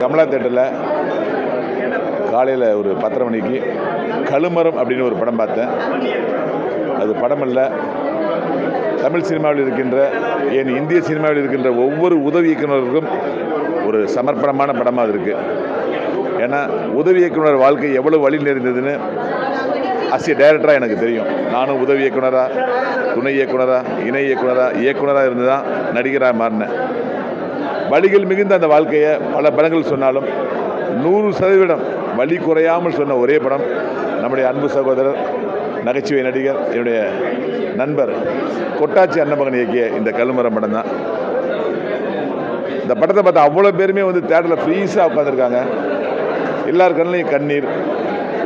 கமலா தேட்டரில் காலையில் ஒரு பத்தரை மணிக்கு கழுமரம் அப்படின்னு ஒரு படம் பார்த்தேன். அது படம் அல்ல தமிழ் சினிமாவில் இருக்கின்ற ஏன் இந்திய சினிமாவில் இருக்கின்ற ஒவ்வொரு உதவி இயக்குனருக்கும் ஒரு சமர்ப்பணமான படமாக அது இருக்குது ஏன்னா உதவி இயக்குனர் வாழ்க்கை எவ்வளோ வழி நிறைந்ததுன்னு அசிய டைரக்டராக எனக்கு தெரியும். நானும் உதவி இயக்குனராக துணை இயக்குனராக இணை இயக்குனராக இயக்குனராக இருந்து தான் நடிகராக மாறினேன். வழிகள் மிகுந்த அந்த வாழ்க்கையை பல படங்கள் சொன்னாலும் நூறு சதவீதம் வழி குறையாமல் சொன்ன ஒரே படம் நம்முடைய அன்பு சகோதரர் நகைச்சுவை நடிகர் என்னுடைய நண்பர் கொட்டாச்சி அன்னமகன் இயக்கிய இந்த கல்லுமரம் படம் தான். இந்த படத்தை பார்த்தா அவ்வளோ பேருமே வந்து தேட்டரில் ஃப்ரீஸாக உட்காந்துருக்காங்க எல்லார் கண்ணிலையும் கண்ணீர்.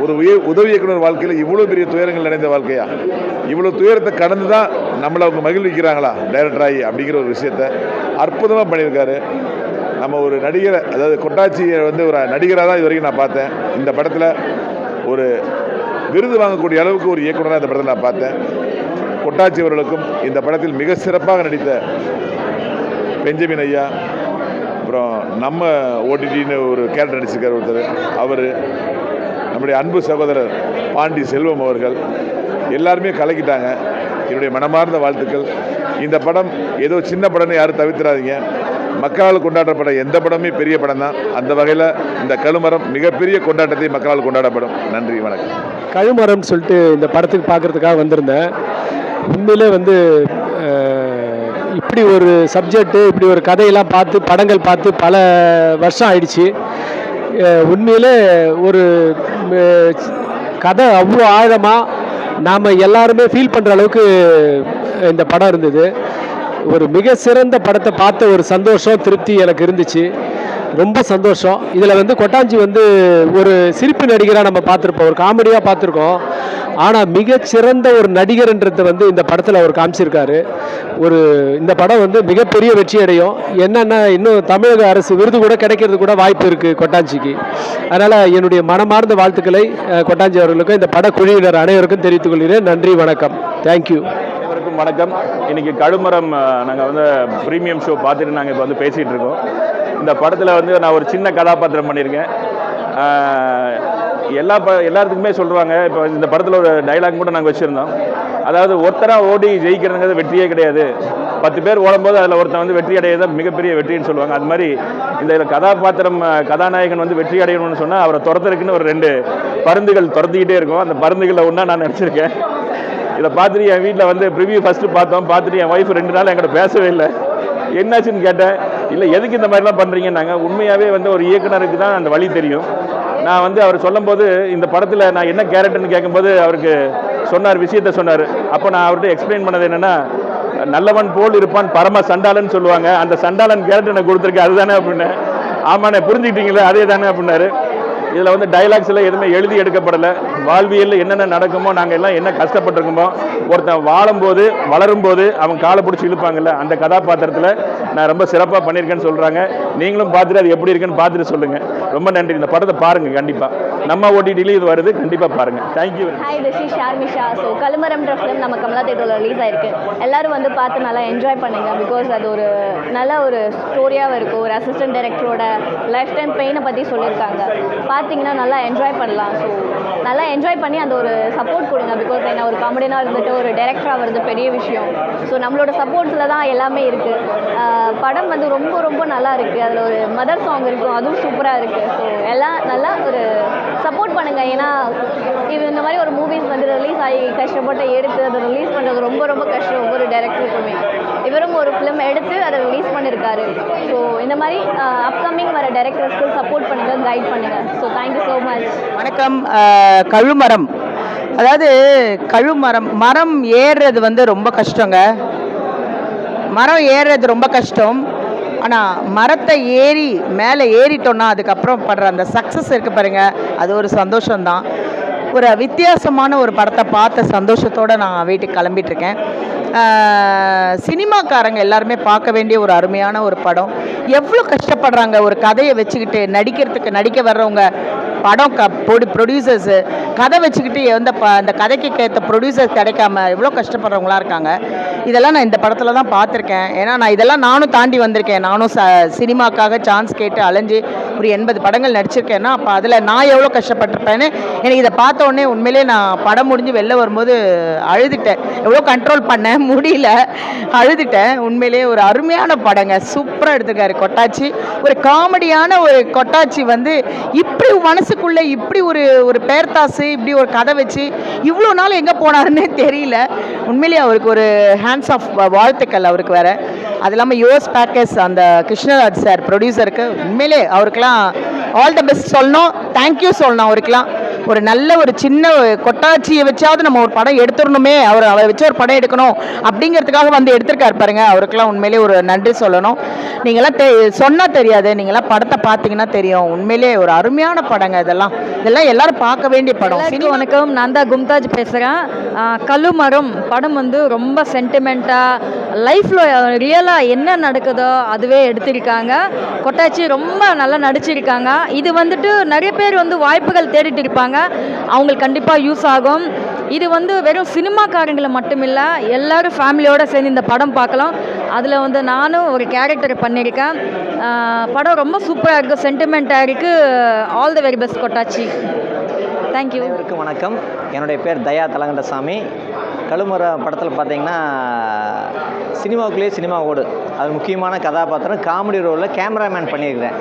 ஒரு உதவி இயக்குனர் வாழ்க்கையில் இவ்வளோ பெரிய துயரங்கள் நிறைந்த வாழ்க்கையா? இவ்வளோ துயரத்தை கடந்து தான் நம்மளை அவங்க மகிழ்விக்கிறாங்களா டைரக்டர் ஆகி அப்படிங்கிற ஒரு விஷயத்த அற்புதமாக பண்ணியிருக்காரு. நம்ம ஒரு நடிகரை அதாவது கொட்டாச்சியை வந்து ஒரு நடிகராக தான் இது வரைக்கும் நான் பார்த்தேன். இந்த படத்தில் ஒரு விருது வாங்கக்கூடிய அளவுக்கு ஒரு இயக்குனராக இந்த படத்தில் நான் பார்த்தேன். கொட்டாச்சி அவர்களுக்கும் இந்த படத்தில் மிக சிறப்பாக நடித்த பெஞ்சமின் ஐயா அப்புறம் நம்ம ஓடிடின்னு ஒரு கேரக்டர் நடிச்சிருக்கார் ஒருத்தர். அவர் நம்முடைய அன்பு சகோதரர் பாண்டி செல்வம் அவர்கள் எல்லாருமே கலக்கிட்டாங்க. என்னுடைய மனமார்ந்த வாழ்த்துக்கள். இந்த படம் ஏதோ சின்ன படம்னு யாரும் தவிர்த்துறாதீங்க மக்களால் கொண்டாடப்பட எந்த படமே பெரிய படம் தான் அந்த வகையில் இந்த கழுமரம் மிகப்பெரிய கொண்டாட்டத்தை மக்களால் கொண்டாடப்படும். நன்றி வணக்கம். கழுமரம்னு சொல்லிட்டு இந்த படத்துக்கு பார்க்குறதுக்காக வந்திருந்தேன். உண்மையிலே வந்து இப்படி ஒரு சப்ஜெக்ட்டு இப்படி ஒரு கதையெல்லாம் பார்த்து படங்கள் பார்த்து பல வருஷம் ஆயிடுச்சு. உண்மையிலே ஒரு கதை அவ்வளோ ஆழமாக நாம் எல்லாருமே ஃபீல் பண்ணுற அளவுக்கு இந்த படம் இருந்தது. ஒரு மிக சிறந்த படத்தை பார்த்த ஒரு சந்தோஷம் திருப்தி எனக்கு இருந்துச்சு. ரொம்ப சந்தோஷம். இதில் வந்து கொட்டாஞ்சி வந்து ஒரு சிரிப்பு நடிகராக நம்ம பார்த்துருப்போம். ஒரு காமெடியாக பார்த்துருக்கோம். ஆனால் மிகச்சிறந்த ஒரு நடிகர்ன்றது வந்து இந்த படத்தில் அவர் காமிச்சிருக்காரு. ஒரு இந்த படம் வந்து மிகப்பெரிய வெற்றி அடையும். என்னென்னா இன்னும் தமிழக அரசு விருது கூட கிடைக்கிறது கூட வாய்ப்பு இருக்குது கொட்டாஞ்சிக்கு. அதனால் என்னுடைய மனமார்ந்த வாழ்த்துக்களை கொட்டாஞ்சி அவர்களுக்கும் இந்த படக்குழுவினர் அனைவருக்கும் தெரிவித்துக் கொள்கிறேன். நன்றி வணக்கம். தேங்க்யூ அனைவருக்கும் வணக்கம். இன்னைக்கு கழுமரம் நாங்கள் வந்து ப்ரீமியம் ஷோ பார்த்துட்டு நாங்கள் இப்போ வந்து பேசிகிட்டு இருக்கோம். இந்த படத்தில் வந்து நான் ஒரு சின்ன கதாபாத்திரம் பண்ணியிருக்கேன். எல்லா ப எல்லாத்துக்குமே சொல்லுவாங்க இப்போ இந்த படத்தில் ஒரு டைலாக் கூட நாங்கள் வச்சுருந்தோம். அதாவது ஒருத்தராக ஓடி ஜெயிக்கிறதுங்கிறது வெற்றியே கிடையாது. பத்து பேர் ஓடும்போது அதில் ஒருத்தன் வந்து வெற்றி அடையதான் மிகப்பெரிய வெற்றின்னு சொல்லுவாங்க. அது மாதிரி இந்த கதாபாத்திரம் கதாநாயகன் வந்து வெற்றி அடையணும்னு சொன்னால் அவரை துரத்துறதுக்குன்னு ஒரு ரெண்டு பருந்துகள் துரத்திக்கிட்டே இருக்கும். அந்த பருந்துகளில் ஒன்றா நான் நினச்சிருக்கேன் இதை பார்த்துட்டு என் வீட்டில் வந்து ப்ரிவியூ ஃபஸ்ட்டு பார்த்தோம். பார்த்துட்டு என் ஒய்ஃப் ரெண்டு நாள் என்கிட்ட பேசவே இல்லை. என்னாச்சுன்னு கேட்டேன். இல்லை எதுக்கு இந்த மாதிரிலாம் பண்ணுறீங்கன்னாங்க உண்மையாகவே வந்து ஒரு இயக்குனருக்கு தான் அந்த வழி தெரியும். நான் வந்து அவர் சொல்லும்போது இந்த படத்தில் நான் என்ன கேரக்டர்னு கேட்கும்போது அவருக்கு சொன்னார் விஷயத்த சொன்னார். அப்போ நான் அவர்கிட்ட எக்ஸ்பிளைன் பண்ணது என்னென்னா நல்லவன் போல் இருப்பான் பரம சண்டாளன் சொல்லுவாங்க. அந்த சண்டாளன் கேரக்டர் எனக்கு கொடுத்துருக்கு அதுதானே அப்படின்னு ஆமாண்ணே புரிஞ்சுக்கிட்டீங்களே அதே தானே அப்படின்னாரு. இதில் வந்து டைலாக்ஸ் எல்லாம் எதுவுமே எழுதி எடுக்கப்படலை. வாழ்வியலில் என்னென்ன நடக்குமோ நாங்கள் எல்லாம் என்ன கஷ்டப்பட்டிருக்கோமோ ஒருத்தன் வாழும்போது வளரும்போது அவன் காலை பிடிச்சி இழுப்பாங்கல்ல அந்த கதாபாத்திரத்தில் நான் ரொம்ப சிறப்பாக பண்ணியிருக்கேன்னு சொல்கிறாங்க நீங்களும் பார்த்துட்டு அது எப்படி இருக்குன்னு பார்த்துட்டு சொல்லுங்கள் ரொம்ப நன்றி. இந்த படத்தை பாருங்கள் கண்டிப்பாக நம்ம ஓடிடிலையும் இது வருது கண்டிப்பாக பாருங்கள் thank you hi this is Sharmisha so கலுமரம்ன்ற film நம்ம கமலா தேட்டரில் ரிலீஸ் ஆயிருக்கு. எல்லாரும் வந்து பார்த்து நல்லா என்ஜாய் பண்ணுங்க பிகாஸ் அது ஒரு நல்ல ஒரு ஸ்டோரியாகவும் இருக்கும். ஒரு அசிஸ்டன்ட் டைரக்டரோட லைஃப் டைம் பெயினை பற்றி சொல்லியிருக்காங்க. பார்த்தீங்கன்னா நல்லா என்ஜாய் பண்ணலாம். ஸோ நல்லா என்ஜாய் பண்ணி அந்த ஒரு சப்போர்ட் கொடுங்க. பிகாஸ் என்ன ஒரு காமெடினாக இருந்துட்டு ஒரு டேரக்டராக வருது பெரிய விஷயம். ஸோ நம்மளோட சப்போர்ட்ஸில் தான் எல்லாமே இருக்குது படம் வந்து ரொம்ப ரொம்ப நல்லா இருக்குது அதில் ஒரு மதர் சாங் இருக்கும். அதுவும் சூப்பராக இருக்குது ஸோ எல்லாம் நல்லா ஒரு சப்போர்ட் பண்ணுங்கள் ஏன்னா இது இந்த மாதிரி ஒரு மூவிஸ் வந்து ரிலீஸ் ஆகி கஷ்டப்பட்டு எடுத்து அதை ரிலீஸ் பண்ணுறது ரொம்ப ரொம்ப கஷ்டம். ஒவ்வொரு டேரக்டருக்குமே இவரும் ஒரு ஃபிலிம் எடுத்து அதை ரிலீஸ் பண்ணியிருக்காரு ஸோ இந்த மாதிரி அப்கமிங் வர டேரக்டர்ஸ்க்கு சப்போர்ட் பண்ணுங்கள் கைட் பண்ணுங்கள் so thank you so much வணக்கம். கழுமரம். அதாவது கழுமரம் மரம் ஏறுறது வந்து ரொம்ப கஷ்டங்க. மரம் ஏறுறது ரொம்ப கஷ்டம். ஆனால் மரத்தை ஏறி மேலே ஏறிட்டோன்னா அதுக்கப்புறம் படுற அந்த சக்ஸஸ் இருக்கு பாருங்கள் அது ஒரு சந்தோஷம்தான். ஒரு வித்தியாசமான ஒரு படத்தை பார்த்த சந்தோஷத்தோடு நான் வீட்டுக்கு கிளம்பிட்டுருக்கேன் சினிமாக்காரங்க எல்லாருமே பார்க்க வேண்டிய ஒரு அருமையான ஒரு படம். எவ்வளோ கஷ்டப்படுறாங்க ஒரு கதையை வச்சுக்கிட்டு நடிக்கிறதுக்கு நடிக்க வர்றவங்க படம் க ப்ரொடி ப்ரொடியூசர்ஸு கதை வச்சுக்கிட்டு எந்த ப அந்த கதைக்கு ஏற்ற ப்ரொடியூசர்ஸ் கிடைக்காம எவ்வளோ கஷ்டப்படுறவங்களா இருக்காங்க. இதெல்லாம் நான் இந்த படத்தில் தான் பார்த்துருக்கேன். ஏன்னா நான் இதெல்லாம் நானும் தாண்டி வந்திருக்கேன். நானும் ச சினிமாக்காக சான்ஸ் கேட்டு அலைஞ்சு ஒரு எண்பது படங்கள் நடிச்சிருக்கேன்னா அப்போ அதில் நான் எவ்வளோ கஷ்டப்பட்டிருப்பேன்னு எனக்கு இதை பார்த்த உடனே உண்மையிலே நான் படம் முடிஞ்சு வெளில வரும்போது அழுதுட்டேன். எவ்வளோ கண்ட்ரோல் பண்ணேன் முடியல. அழுதுட்டேன். உண்மையிலே ஒரு அருமையான படங்க. சூப்பராக எடுத்திருக்காரு கொட்டாச்சி. ஒரு காமெடியான ஒரு கொட்டாச்சி வந்து இப்படி மனசுக்குள்ளே இப்படி ஒரு ஒரு பேர்தாசு இப்படி ஒரு கதை வச்சு இவ்வளோ நாள் எங்கே போனாருன்னே தெரியல. உண்மையிலேயே அவருக்கு ஒரு ஹேண்ட்ஸ் ஆஃப் வாழ்த்துக்கள் அவருக்கு வேற. அது இல்லாமல் யோஸ் பேக்கர்ஸ் அந்த கிருஷ்ணராஜ் சார் ப்ரொடியூசருக்கு உண்மையிலே அவருக்கெல்லாம் ஆல் த பெஸ்ட் சொல்லணும். தேங்க்யூ சொல்லணும் அவருக்கெல்லாம். ஒரு நல்ல ஒரு சின்ன கொட்டாச்சியை வச்சாவது நம்ம ஒரு படம் எடுத்துடணுமே. அவர் அவரை வச்சு ஒரு படம் எடுக்கணும் அப்படிங்கிறதுக்காக வந்து எடுத்திருக்காரு பாருங்க. அவருக்கெல்லாம் உண்மையிலே ஒரு நன்றி சொல்லணும். நீங்களாம் தெ சொன்னால் தெரியாது. நீங்களாம் படத்தை பார்த்தீங்கன்னா தெரியும். உண்மையிலே ஒரு அருமையான படங்க இதெல்லாம். இதெல்லாம் எல்லாரும் பார்க்க வேண்டிய படம். எல்லாருக்கும் வணக்கம். நான் தான் கும்தாஜ் பேசுகிறேன் கல்லுமரம் படம் வந்து ரொம்ப சென்டிமெண்ட்டாக லைஃப்பில் ரியலாக என்ன நடக்குதோ அதுவே எடுத்திருக்காங்க. கொட்டாச்சி ரொம்ப நல்லா நடிச்சிருக்காங்க. இது வந்துட்டு நிறைய பேர் வந்து வாய்ப்புகள் தேடிட்டு இருப்பாங்க. அவங்களுக்கு கண்டிப்பாக யூஸ் ஆகும். இது வந்து வெறும் சினிமாக்காரங்களை மட்டுமில்லை எல்லோரும் ஃபேமிலியோடு சேர்ந்து இந்த படம் பார்க்கலாம். அதில் வந்து நானும் ஒரு கேரக்டர் பண்ணியிருக்கேன். படம் ரொம்ப சூப்பராக இருக்குது சென்டிமெண்ட்டாக இருக்குது all the very best Kottachi. Thank you அனைவருக்கும் வணக்கம். என்னுடைய பேர் தயா தலங்கண்டசாமி கழுமர படத்தில் பார்த்தீங்கன்னா சினிமாவுக்குள்ளேயே சினிமா ஓடு. அது முக்கியமான கதாபாத்திரம். காமெடி ரோலில் கேமராமேன் பண்ணியிருக்கிறேன்.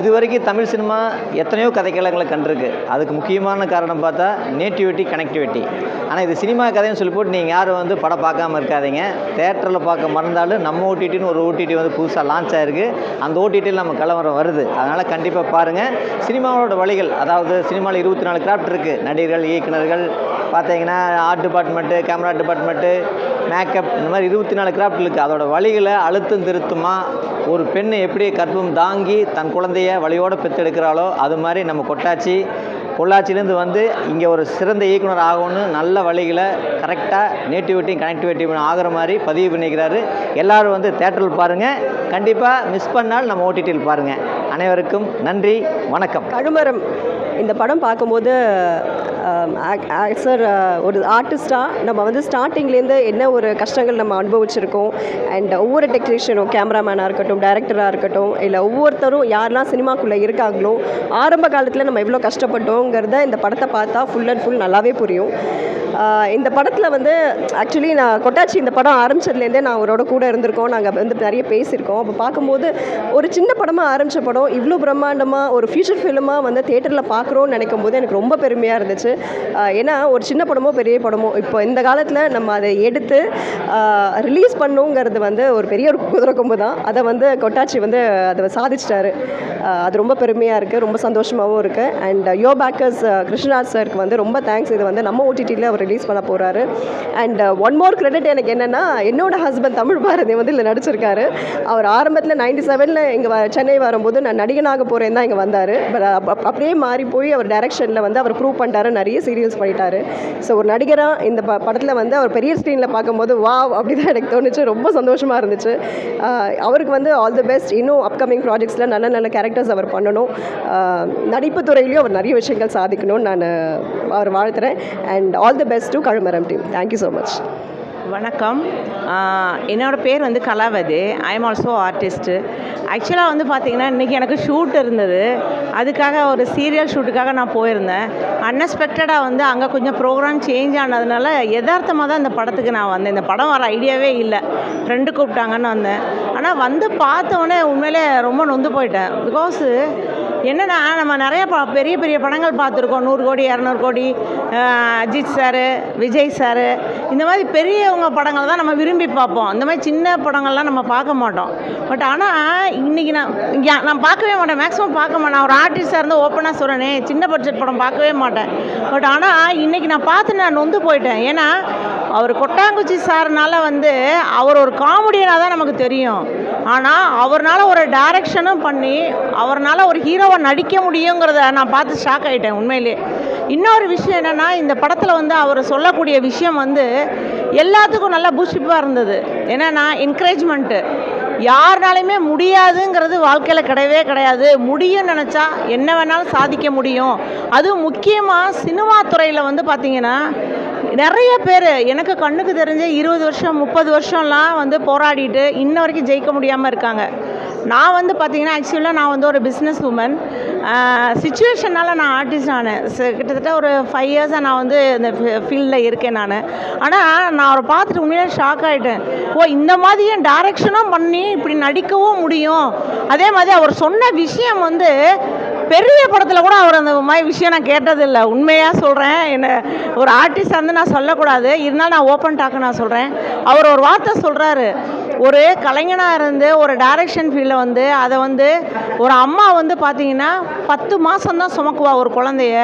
இது வரைக்கும் தமிழ் சினிமா எத்தனையோ கதைக்களங்களை கண்டிருக்கு. அதுக்கு முக்கியமான காரணம் பார்த்தா நேட்டிவிட்டி கனெக்டிவிட்டி. ஆனால் இது சினிமா கதைன்னு சொல்லி போட்டு நீங்கள் யாரும் வந்து படம் பார்க்காம இருக்காதீங்க. தேட்டரில் பார்க்க மறந்தாலும் நம்ம ஓடிடின்னு ஒரு ஓடிடி வந்து புதுசாக லான்ச் ஆயிருக்கு. அந்த ஓடிடியில் நம்ம கலவரம் வருது. அதனால் கண்டிப்பாக பாருங்கள் சினிமாவோட வழிகள் அதாவது சினிமாவில் இருபத்தி நாலு கிராஃப்ட் இருக்குது நடிகர்கள் இயக்குனர்கள் பார்த்தீங்கன்னா art department camera department makeup இந்த மாதிரி இருபத்தி நாலு கிராஃப்ட் இருக்குது அதோட வழிகளை அழுத்தம் திருத்தமாக ஒரு பெண்ணை எப்படி கர்ப்பம் தாங்கி தன் குழந்தைய வழியோடு பெற்றெடுக்கிறாளோ அது மாதிரி நம்ம கொட்டாச்சி பொள்ளாச்சிலேருந்து வந்து இங்கே ஒரு சிறந்த இயக்குனர் ஆகணும்னு நல்ல வழிகளை கரெக்டாக நேட்டிவிட்டியும் கனெக்டிவிட்டியும் ஆகிற மாதிரி பதிவு பண்ணிக்கிறாரு. எல்லாரும் வந்து தேட்டரில் பாருங்கள் கண்டிப்பாக மிஸ் பண்ணால் நம்ம ஓடிடியில் பாருங்கள் அனைவருக்கும் நன்றி வணக்கம். கழுமரம். இந்த படம் பார்க்கும்போது ஆக்சர் ஒரு ஆர்டிஸ்டாக நம்ம வந்து ஸ்டார்டிங்லேருந்து என்ன ஒரு கஷ்டங்கள் நம்ம அனுபவிச்சிருக்கோம் அண்ட் ஒவ்வொரு டெக்னீஷியனும் கேமராமேனாக இருக்கட்டும் டைரக்டராக இருக்கட்டும் இல்லை ஒவ்வொருத்தரும் யாரெல்லாம் சினிமாக்குள்ளே இருக்காங்களோ ஆரம்ப காலத்தில் நம்ம எவ்வளோ கஷ்டப்பட்டோங்கிறத இந்த படத்தை பார்த்தா ஃபுல் அண்ட் ஃபுல் நல்லாவே புரியும். இந்த படத்தில் வந்து ஆக்சுவலி நான் கொட்டாச்சி இந்த படம் ஆரம்பிச்சதுலேருந்தே நான் அவரோட கூட இருந்திருக்கோம். நாங்கள் வந்து நிறைய பேசியிருக்கோம். அப்போ பார்க்கும்போது ஒரு சின்ன படமாக ஆரம்பித்த படம் இவ்வளோ பிரம்மாண்டமாக ஒரு ஃபியூச்சர் ஃபிலிமாக வந்து தேட்டரில் பார்க்குறோன்னு நினைக்கும் போது எனக்கு ரொம்ப பெருமையாக இருந்துச்சு. ஏன்னா ஒரு சின்ன படமோ பெரிய படமோ இப்போ இந்த காலத்தில் நம்ம அதை எடுத்து ரிலீஸ் பண்ணுங்கிறது வந்து ஒரு பெரிய ஒரு குதிரை கொம்பு தான். அதை வந்து கொட்டாச்சி வந்து அதை சாதிச்சிட்டாரு. அது ரொம்ப பெருமையாக இருக்குது ரொம்ப சந்தோஷமாகவும் இருக்குது uh, and yo bakers Krishnaraj சாருக்கு வந்து ரொம்ப தேங்க்ஸ் இது வந்து நம்ம ஓடிடியில் அவர் ரிலீஸ் பண்ண போகிறாரு அண்ட் ஒன் மோர் கிரெடிட் எனக்கு என்னென்னா என்னோட ஹஸ்பண்ட் தமிழ் பாரதி வந்து இதில் நடிச்சிருக்காரு. அவர் ஆரம்பத்தில் நைன்டி செவனில் இங்கே சென்னை வரும்போது நான் நடிகனாக போகிறேன் தான் இங்கே வந்தார். பட் அப்படியே மாறி போய் அவர் டைரக்ஷனில் வந்து அவர் ப்ரூவ் பண்ணிட்டாரு நிறைய சீரியல்ஸ் பண்ணிட்டாரு. ஸோ ஒரு நடிகராக இந்த ப படத்தில் வந்து அவர் பெரிய ஸ்க்ரீனில் பார்க்கும்போது வா அப்படி தான் எனக்கு தோணுச்சு. ரொம்ப சந்தோஷமாக இருந்துச்சு. அவருக்கு வந்து ஆல் தி பெஸ்ட் இன்னும் அப்கமிங் ப்ராஜெக்ட்ஸில் நல்ல நல்ல கேரக்டர்ஸ் அவர் பண்ணணும். நடிப்பு துறையிலையும் அவர் நிறைய விஷயங்கள் சாதிக்கணும்னு நான் அவர் வாழ்த்துறேன். And all the best to Kazhumaram team thank you so much வணக்கம். என்னோடய என்னோட பேர் வந்து Kalavathi. I am also artist ஆக்சுவலாக வந்து பார்த்தீங்கன்னா இன்றைக்கி எனக்கு ஷூட் இருந்தது. அதுக்காக ஒரு சீரியல் ஷூட்டுக்காக நான் போயிருந்தேன். அன்எக்ஸ்பெக்டடாக வந்து அங்கே கொஞ்சம் ப்ரோக்ராம் சேஞ்ச் ஆனதுனால யதார்த்தமாக தான் இந்த படத்துக்கு நான் வந்தேன். இந்த படம் வர ஐடியாவே இல்லை. ஃப்ரெண்டு கூப்பிட்டாங்கன்னு வந்தேன். ஆனால் வந்து பார்த்த உடனே உண்மையிலே ரொம்ப நொந்து போயிட்டேன். பிகாஸு என்னென்னா நம்ம நிறைய ப பெரிய பெரிய படங்கள் பார்த்துருக்கோம். நூறு கோடி இரநூறு கோடி அஜித் சாரு விஜய் சாரு இந்த மாதிரி பெரியவங்க படங்கள் தான் நம்ம விரும்பி பார்ப்போம். இந்த மாதிரி சின்ன படங்கள்லாம் நம்ம பார்க்க மாட்டோம். பட் ஆனால் இன்றைக்கி நான் இங்கே நான் பார்க்கவே மாட்டேன். மேக்ஸிமம் பார்க்க மாட்டேன். நான் ஒரு ஆர்டிஸ்டாக இருந்து ஓப்பனாக சொல்கிறேனே சின்ன பட்ஜெட் படம் பார்க்கவே மாட்டேன். பட் ஆனால் இன்றைக்கி நான் பார்த்து நான் நொந்து போயிட்டேன். ஏன்னா அவர் கொட்டாங்குச்சி சார்னால வந்து அவர் ஒரு காமெடியனாக தான் நமக்கு தெரியும். ஆனால் அவர்னால ஒரு டைரக்ஷனும் பண்ணி அவர்னால ஒரு ஹீரோவை நடிக்க முடியுங்கிறத நான் பார்த்து ஷாக் ஆகிட்டேன் உண்மையிலே. இன்னொரு விஷயம் என்னென்னா இந்த படத்தில் வந்து அவர் சொல்லக்கூடிய விஷயம் வந்து எல்லாத்துக்கும் நல்லா பூஷிப்பாக இருந்தது. என்னென்னா என்கரேஜ்மெண்ட்டு யாருனாலையுமே முடியாதுங்கிறது வாழ்க்கையில் கிடையவே கிடையாது. முடியும்னு நினச்சா என்ன வேணாலும் சாதிக்க முடியும். அதுவும் முக்கியமாக சினிமா துறையில் வந்து பார்த்திங்கன்னா நிறைய பேர் எனக்கு கண்ணுக்கு தெரிஞ்ச இருபது வருஷம் முப்பது வருஷம்லாம் வந்து போராடிட்டு இன்ன வரைக்கும் ஜெயிக்க முடியாமல் இருக்காங்க. நான் வந்து பார்த்தீங்கன்னா ஆக்சுவலாக நான் வந்து ஒரு பிஸ்னஸ் உமன் சுச்சுவேஷனால் நான் ஆர்டிஸ்ட் ஆனேன் கிட்டத்தட்ட ஒரு ஃபைவ் இயர்ஸாக நான் வந்து இந்த ஃபீல்டில் இருக்கேன் நான். ஆனால் நான் அவரை பார்த்துட்டு உண்மையிலே ஷாக் ஆகிட்டேன் ஓ இந்த மாதிரியும் டைரக்ஷனும் பண்ணி இப்படி நடிக்கவும் முடியும்? அதே மாதிரி அவர் சொன்ன விஷயம் வந்து பெரிய படத்தில் கூட அவர் அந்த மாதிரி விஷயம் நான் கேட்டதில்லை. உண்மையாக சொல்கிறேன் என்ன ஒரு ஆர்டிஸ்ட் வந்து நான் சொல்லக்கூடாது. இருந்தாலும் நான் ஓப்பன் டாக்கு நான் சொல்கிறேன் அவர் ஒரு வார்த்தை சொல்கிறாரு ஒரு கலைஞனாக இருந்து ஒரு டைரக்ஷன் ஃபீல்டில் வந்து அதை வந்து ஒரு அம்மா வந்து பார்த்தீங்கன்னா பத்து மாதம்தான் சுமக்குவா ஒரு குழந்தைய.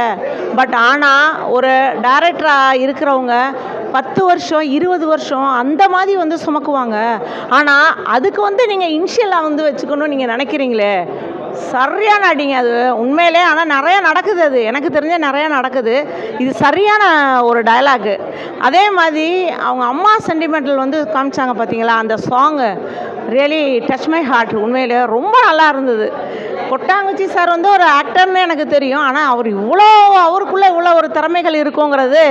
பட் ஆனால் ஒரு டைரக்டராக இருக்கிறவங்க பத்து வருஷம் இருபது வருஷம் அந்த மாதிரி வந்து சுமக்குவாங்க. ஆனால் அதுக்கு வந்து நீங்கள் இனிஷியலாக வந்து வச்சுக்கணும்னு நீங்கள் நினைக்கிறீங்களே? சரியான அடிங்க அது. உண்மையிலே ஆனால் நிறைய நடக்குது அது. எனக்கு தெரிஞ்ச நிறைய நடக்குது. இது சரியான ஒரு டயலாகு அதே மாதிரி அவங்க அம்மா சென்டிமெண்டல் வந்து காமிச்சாங்க பார்த்தீங்களா அந்த song really touch my heart உண்மையிலே ரொம்ப நல்லா இருந்தது. கொட்டாங்குச்சி சார் வந்து ஒரு ஆக்டர்னு எனக்கு தெரியும். ஆனால் அவர் இவ்வளோ அவருக்குள்ளே இவ்வளோ ஒரு திறமைகள் இருக்குங்கிறது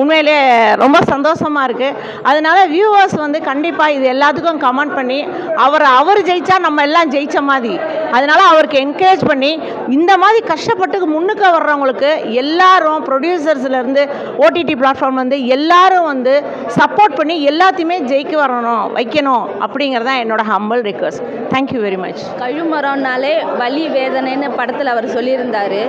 உண்மையிலே ரொம்ப சந்தோஷமாக இருக்குது அதனால வியூவர்ஸ் வந்து கண்டிப்பாக இது எல்லாத்துக்கும் கமெண்ட் பண்ணி அவர் அவர் ஜெயித்தா நம்ம எல்லாம் ஜெயித்த மாதிரி. அதனால அவருக்கு என்கரேஜ் பண்ணி இந்த மாதிரி கஷ்டப்பட்டு முன்னுக்கு வர்றவங்களுக்கு எல்லாரும் ப்ரொடியூசர்ஸ்லேருந்து ஓடிடி பிளாட்ஃபார்ம் வந்து எல்லாரும் வந்து சப்போர்ட் பண்ணி எல்லாத்தையுமே ஜெயிக்க வரணும் வைக்கணும் அப்படிங்கிறது தான் என்னோட humble request thank you very much கழுமரம்னாலே வலி வலி வேதனைன்னு படத்தில் அவர் சொல்லியிருந்தார்.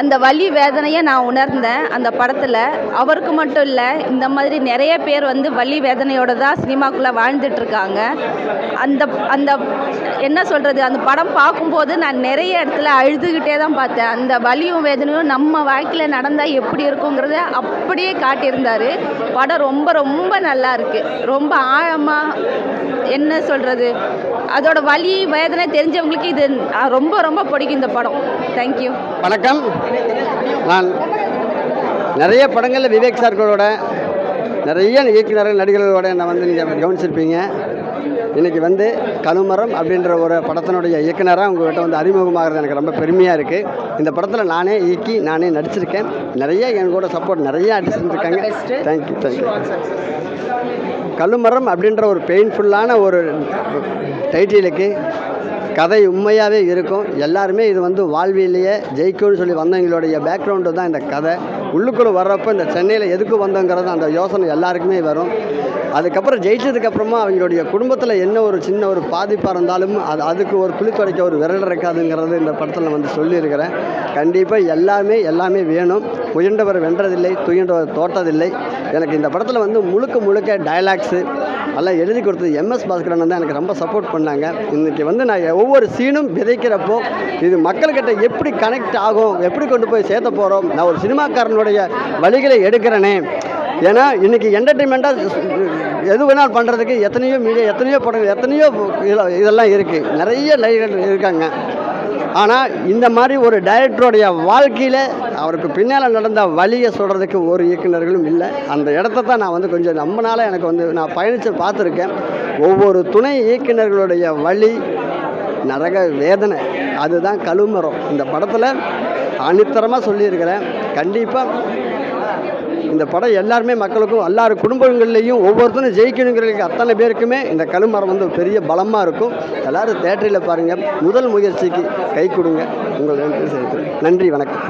அந்த வலி வேதனையை நான் உணர்ந்தேன். அந்த படத்தில் அவருக்கு மட்டும் இல்லை இந்த மாதிரி நிறைய பேர் வந்து வலி வேதனையோட தான் சினிமாக்குள்ளே வாழ்ந்துட்டுருக்காங்க. அந்த அந்த என்ன சொல்கிறது அந்த படம் பார்க்கும்போது நான் நிறைய இடத்துல அழுதுகிட்டே தான் பார்த்தேன். அந்த வலியும் வேதனையும் நம்ம வாழ்க்கையில் நடந்தால் எப்படி இருக்குங்கிறத அப்படியே காட்டியிருந்தார். படம் ரொம்ப ரொம்ப நல்லா இருக்குது ரொம்ப ஆழமாக என்ன சொல்கிறது அதோட வலி வேதனை தெரிஞ்சவங்களுக்கு இது ரொம்ப ரொம்ப ரொம்ப பிடிக்கும் இந்த படம். தேங்க்யூ வணக்கம். நான் நிறைய படங்களில் விவேக் சார்களோட நிறைய இயக்குநர்கள் நடிகர்களோட நான் வந்து நீங்கள் கவனிச்சிருப்பீங்க. இன்றைக்கி வந்து கழுமரம் அப்படின்ற ஒரு படத்தினுடைய இயக்குனராக உங்கள்கிட்ட வந்து அறிமுகமாகிறது எனக்கு ரொம்ப பெருமையாக இருக்குது இந்த படத்தில் நானே இயக்கி நானே நடிச்சிருக்கேன். நிறைய என் கூட சப்போர்ட் நிறைய ஆர்டிஸ்ட் இருக்காங்க தேங்க்யூ தேங்க்யூ கழுமரம் அப்படின்ற ஒரு பெயின்ஃபுல்லான ஒரு டைட்டிலுக்கு கதை உண்மையாகவே இருக்கும். எல்லாருமே இது வந்து வாழ்விலேயே ஜெயிக்கும்னு சொல்லி வந்தவங்களுடைய பேக்ரவுண்டு தான் இந்த கதை. உள்ளுக்குள்ளே வர்றப்போ இந்த சென்னையில் எதுக்கு வந்தோங்கிறது அந்த யோசனை எல்லாருக்குமே வரும். அதுக்கப்புறம் ஜெயிச்சதுக்கப்புறமா அவங்களுடைய குடும்பத்தில் என்ன ஒரு சின்ன ஒரு பாதிப்பாக இருந்தாலும் அது அதுக்கு ஒரு குழி துடைக்க ஒரு விரல் இருக்காதுங்கிறது இந்த படத்தில் நான் வந்து சொல்லியிருக்கிறேன். கண்டிப்பாக எல்லாமே எல்லாமே வேணும். முயன்றவர் வென்றதில்லை துயன்றவர் தோட்டதில்லை எனக்கு இந்த படத்தில் வந்து முழுக்க முழுக்க டைலாக்ஸு எல்லாம் எழுதி கொடுத்தது எம்எஸ் பாஸ்கரன் தான் எனக்கு ரொம்ப சப்போர்ட் பண்ணாங்க. இன்றைக்கி வந்து நான் ஒவ்வொரு சீனும் விதைக்கிறப்போ இது மக்கள்கிட்ட எப்படி கனெக்ட் ஆகும் எப்படி கொண்டு போய் சேர்த்த போகிறோம் நான் ஒரு சினிமாக்காரனுடைய வழிகளை எடுக்கிறேனே. ஏன்னா இன்றைக்கி என்டர்டெயின்மெண்ட்டாக எது வேணாலும் பண்ணுறதுக்கு எத்தனையோ மீடியா எத்தனையோ படங்கள் எத்தனையோ இதில் இதெல்லாம் இருக்குது நிறைய நடிகர்கள் இருக்காங்க. ஆனால் இந்த மாதிரி ஒரு டைரக்டருடைய வாழ்க்கையில் அவருக்கு பின்னால் நடந்த வழியை சொல்கிறதுக்கு ஒரு இயக்குனர்களும் இல்லை. அந்த இடத்த தான் நான் வந்து கொஞ்சம் நம்மனால எனக்கு வந்து நான் பயணித்து பார்த்துருக்கேன். ஒவ்வொரு துணை இயக்குனர்களுடைய வழி நரக வேதனை அதுதான் கழுமரம். இந்த படத்தில் ஆணித்தரமாக சொல்லியிருக்கிறேன். கண்டிப்பாக இந்த படம் எல்லாருமே மக்களுக்கும் எல்லார் குடும்பங்கள்லேயும் ஒவ்வொருத்தரும் ஜெயிக்கணுங்கிறதுக்கு அத்தனை பேருக்குமே இந்த கழுமரம் வந்து பெரிய பலமாக இருக்கும். எல்லாரும் தேட்டரில் பாருங்கள் முதல் முயற்சிக்கு கை கொடுங்க. உங்கள் நன்றி செலுத்துகிறேன் நன்றி வணக்கம்.